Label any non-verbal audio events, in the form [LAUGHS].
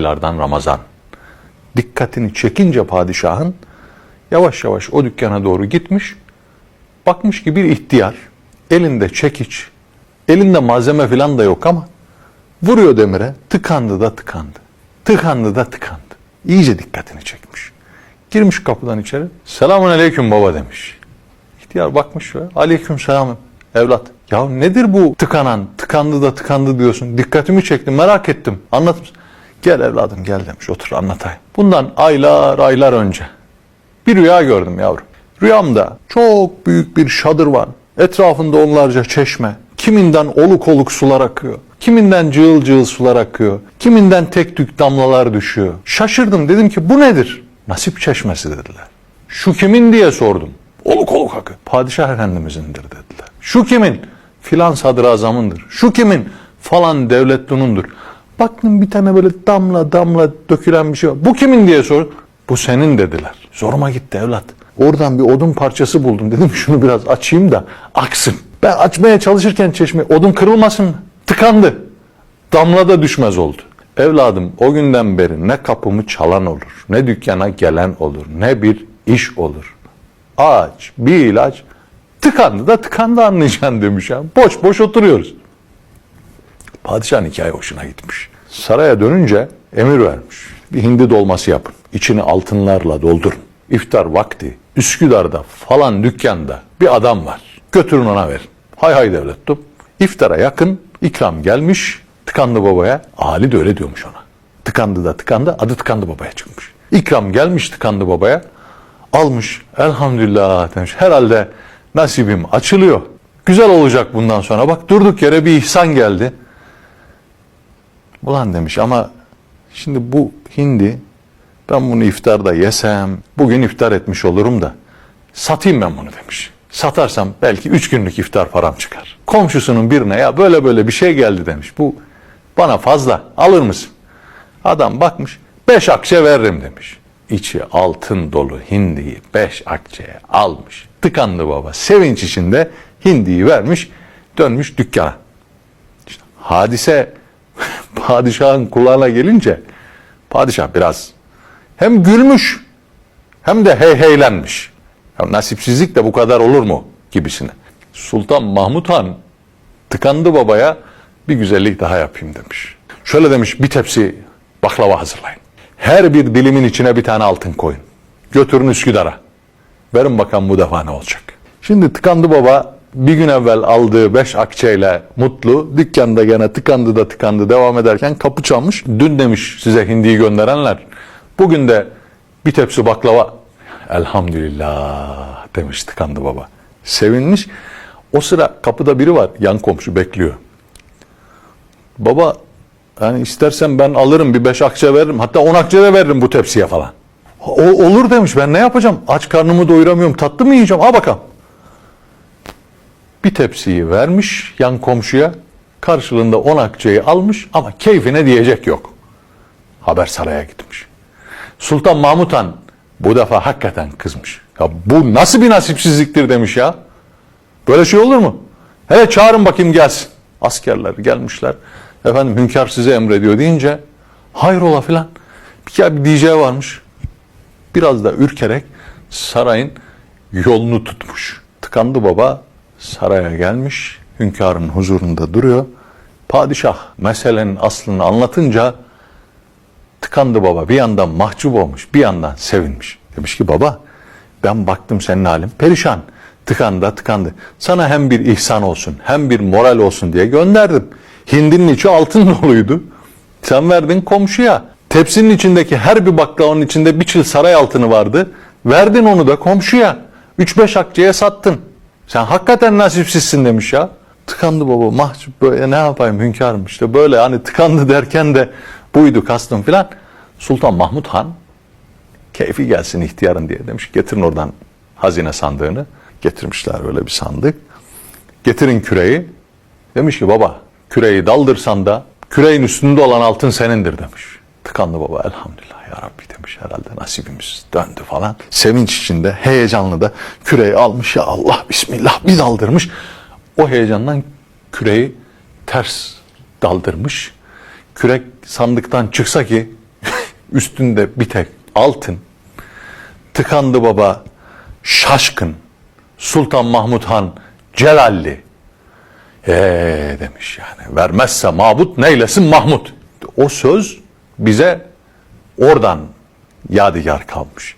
aylardan Ramazan. Dikkatini çekince padişahın yavaş yavaş o dükkana doğru gitmiş. Bakmış ki bir ihtiyar elinde çekiç, elinde malzeme falan da yok ama vuruyor demire tıkandı da tıkandı. Tıkandı da tıkandı. İyice dikkatini çekmiş. Girmiş kapıdan içeri. Selamun aleyküm baba demiş. İhtiyar bakmış şöyle. Aleyküm selam evlat. Ya nedir bu tıkanan, tıkandı da tıkandı diyorsun. Dikkatimi çekti, merak ettim. Anlat? Gel evladım gel demiş. Otur anlatayım. Bundan aylar aylar önce bir rüya gördüm yavrum. Rüyamda çok büyük bir şadır var. Etrafında onlarca çeşme. Kiminden oluk oluk sular akıyor. Kiminden cığıl cığıl sular akıyor. Kiminden tek tük damlalar düşüyor. Şaşırdım dedim ki bu nedir? Nasip çeşmesi dediler. Şu kimin diye sordum. Oluk oluk akıyor. Padişah Efendimiz'indir dediler. Şu kimin? Filan sadrazamındır. Şu kimin? Falan devletlunundur. Baktım bir tane böyle damla damla dökülen bir şey var. Bu kimin diye sordum. Bu senin dediler. Zoruma gitti evlat. Oradan bir odun parçası buldum. Dedim şunu biraz açayım da aksın. Ben açmaya çalışırken çeşme odun kırılmasın? Tıkandı. Damla da düşmez oldu. Evladım o günden beri ne kapımı çalan olur, ne dükkana gelen olur, ne bir iş olur. Ağaç, bir ilaç tıkandı da tıkandı anlayacaksın demiş ya. Boş boş oturuyoruz. Padişahın hikaye hoşuna gitmiş. Saraya dönünce emir vermiş. Bir hindi dolması yapın. İçini altınlarla doldurun. İftar vakti Üsküdar'da falan dükkanda bir adam var. Götürün ona verin. Hay hay devlettum. İftara yakın ikram gelmiş tıkandı babaya. Ali de öyle diyormuş ona. Tıkandı da tıkandı adı tıkandı babaya çıkmış. İkram gelmiş tıkandı babaya. Almış elhamdülillah demiş. Herhalde nasibim açılıyor. Güzel olacak bundan sonra. Bak durduk yere bir ihsan geldi. Ulan demiş ama şimdi bu hindi ben bunu iftarda yesem bugün iftar etmiş olurum da satayım ben bunu demiş. Satarsam belki üç günlük iftar param çıkar. Komşusunun birine ya böyle böyle bir şey geldi demiş. Bu bana fazla alır mısın? Adam bakmış beş akçe veririm demiş. İçi altın dolu hindiyi beş akçeye almış. Tıkandı baba sevinç içinde hindiyi vermiş dönmüş dükkana. İşte hadise [LAUGHS] padişahın kulağına gelince padişah biraz hem gülmüş hem de heyheylenmiş. Ya nasipsizlik de bu kadar olur mu gibisine. Sultan Mahmut Han tıkandı babaya bir güzellik daha yapayım demiş. Şöyle demiş bir tepsi baklava hazırlayın. Her bir dilimin içine bir tane altın koyun. Götürün Üsküdar'a. Verin bakalım bu defa ne olacak. Şimdi tıkandı baba bir gün evvel aldığı beş akçeyle mutlu. Dükkanda gene tıkandı da tıkandı devam ederken kapı çalmış. Dün demiş size hindiyi gönderenler. Bugün de bir tepsi baklava. Elhamdülillah demiş tıkandı baba. Sevinmiş. O sıra kapıda biri var yan komşu bekliyor. Baba yani istersen ben alırım bir beş akçe veririm. Hatta on akçe de veririm bu tepsiye falan. O, olur demiş ben ne yapacağım? Aç karnımı doyuramıyorum tatlı mı yiyeceğim? Ha bakalım. Bir tepsiyi vermiş yan komşuya. Karşılığında on akçeyi almış ama keyfine diyecek yok. Haber saraya gitmiş. Sultan Mahmut Han bu defa hakikaten kızmış. Ya bu nasıl bir nasipsizliktir demiş ya. Böyle şey olur mu? Hele çağırın bakayım gelsin. Askerler gelmişler. Efendim hünkâr size emrediyor deyince hayrola filan. Bir bir diyeceği varmış. Biraz da ürkerek sarayın yolunu tutmuş. Tıkandı baba saraya gelmiş. Hünkârın huzurunda duruyor. Padişah meselenin aslını anlatınca tıkandı baba. Bir yandan mahcup olmuş, bir yandan sevinmiş. Demiş ki baba ben baktım senin halin perişan. Tıkandı tıkandı. Sana hem bir ihsan olsun hem bir moral olsun diye gönderdim. Hindinin içi altın [LAUGHS] doluydu. Sen verdin komşuya. Tepsinin içindeki her bir baklavanın içinde bir çıl saray altını vardı. Verdin onu da komşuya. 3-5 akçeye sattın. Sen hakikaten nasipsizsin demiş ya. Tıkandı baba mahcup böyle ne yapayım hünkârım işte böyle hani tıkandı derken de buydu kastım filan. Sultan Mahmut Han keyfi gelsin ihtiyarın diye demiş getirin oradan hazine sandığını. Getirmişler öyle bir sandık. Getirin küreği. Demiş ki baba küreği daldırsan da küreğin üstünde olan altın senindir demiş. Tıkandı baba elhamdülillah ya Rabbi demiş herhalde nasibimiz döndü falan. Sevinç içinde heyecanlı da küreği almış ya Allah bismillah bir daldırmış. O heyecandan küreği ters daldırmış. Kürek sandıktan çıksa ki [LAUGHS] üstünde bir tek altın. Tıkandı baba şaşkın. Sultan Mahmud Han celalli. Eee demiş yani vermezse mabut neylesin Mahmud. O söz bize oradan yadigar kalmış.